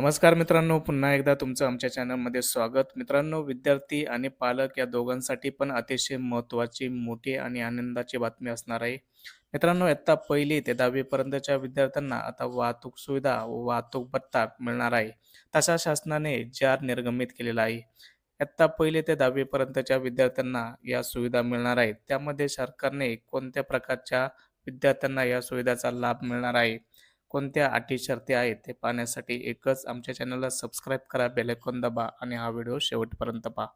नमस्कार मित्रांनो पुन्हा एकदा तुमचं आमच्या चॅनलमध्ये स्वागत. मित्रांनो विद्यार्थी आणि पालक या दोघांसाठी पण अतिशय महत्त्वाची मोठी आणि आनंदाची बातमी असणार आहे. मित्रांनो इयत्ता पहिली ते दहावीपर्यंतच्या विद्यार्थ्यांना आता वाहतूक सुविधा व वाहतूक भत्ता मिळणार आहे. तसा शासनाने जार निर्गमित केलेला आहे. इयत्ता पहिले ते दहावीपर्यंतच्या विद्यार्थ्यांना या सुविधा मिळणार आहेत. त्यामध्ये सरकारने कोणत्या प्रकारच्या विद्यार्थ्यांना या सुविधाचा लाभ मिळणार आहे? कोणत्या अटी शर्ती आहेत ते पाहण्यासाठी एकच आमच्या चॅनलला सबस्क्राईब करा बेलेकॉन दबा आणि हा व्हिडिओ शेवटपर्यंत पहा.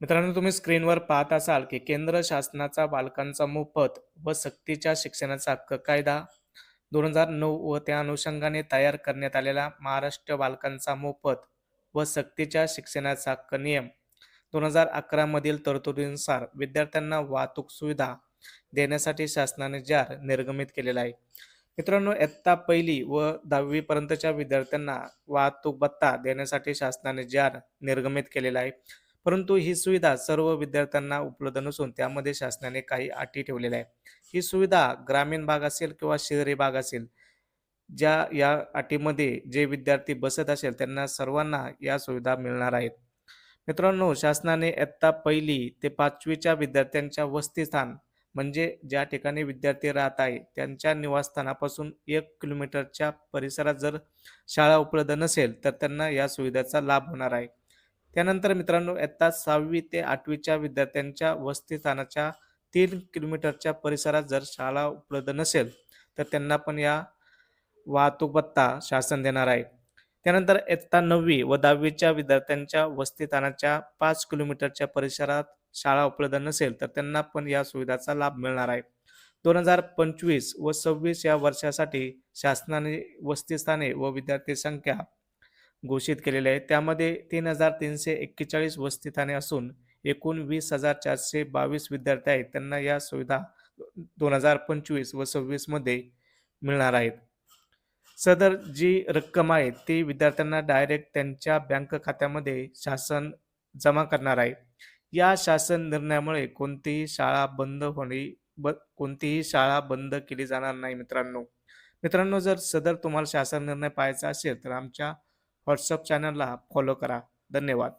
मित्रांनो तुम्ही स्क्रीनवर पाहत असाल की केंद्र शासनाचा बालकांचा मोफत व सक्तीच्या शिक्षणाचा हक्क कायदा दोन हजार नऊ व त्या अनुषंगाने तयार करण्यात आलेला महाराष्ट्र बालकांचा मोफत व सक्तीच्या शिक्षणाचा हक्क नियम दोन हजार अकरा मधील तरतुदीनुसार विद्यार्थ्यांना वाहतूक सुविधा देण्यासाठी शासनाने जार निर्गमित केलेला आहे. मित्रांनो इयत्ता पहिली व दहावी पर्यंतच्या विद्यार्थ्यांना वाहतूक भत्ता देण्यासाठी शासनाने जार निर्गमित केलेला आहे. परंतु ही सुविधा सर्व विद्यार्थ्यांना उपलब्ध नसून त्यामध्ये शासनाने काही अटी ठेवलेल्या आहे ही सुविधा ग्रामीण भाग असेल किंवा शहरी भाग असेल ज्या या अटीमध्ये जे विद्यार्थी बसत असेल त्यांना सर्वांना या सुविधा मिळणार आहेत. मित्रांनो शासनाने इयत्ता पहिली ते पाचवीच्या विद्यार्थ्यांच्या वसतिस्थान म्हणजे ज्या ठिकाणी विद्यार्थी राहत आहे त्यांच्या निवासस्थानापासून एक किलोमीटरच्या परिसरात जर शाळा उपलब्ध नसेल तर त्यांना या सुविधेचा लाभ होणार आहे. त्यानंतर मित्रांनो इयत्ता सहावी ते आठवीच्या विद्यार्थ्यांच्या वसतिस्थानाच्या तीन किलोमीटरच्या परिसरात जर शाळा उपलब्ध नसेल तर त्यांना पण या वाहतूक भत्ता शासन देणार आहे. त्यानंतर इयत्ता नववी व दहावीच्या विद्यार्थ्यांच्या वसतिस्थानाच्या पाच किलोमीटरच्या परिसरात शाळा उपलब्ध नसेल तर त्यांना पण या सुविधाचा लाभ मिळणार आहे. दोन हजार पंचवीस व सव्वीस या वर्षासाठी शासनाने वसतिस्थाने व विद्यार्थी संख्या घोषित केलेली आहे. त्यामध्ये तीन हजार तीनशे एक्केचाळीस वसतिस्थाने असून एकूण वीस हजार चारशे बावीस विद्यार्थी आहेत. त्यांना या सुविधा दोन हजार पंचवीस व सव्वीसमध्ये मिळणार आहेत. सदर जी रक्कम आहे ती विद्यार्थ्यांना डायरेक्ट त्यांच्या बँक खात्यामध्ये शासन जमा करणार आहे. या शासन निर्णयामुळे कोणतीही शाळा बंद होणे ब कोणतीही शाळा बंद केली जाणार नाही मित्रांनो. मित्रांनो जर सदर तुम्हाला शासन निर्णय पाहायचा असेल तर आमच्या व्हॉट्सअप चॅनलला फॉलो करा. धन्यवाद.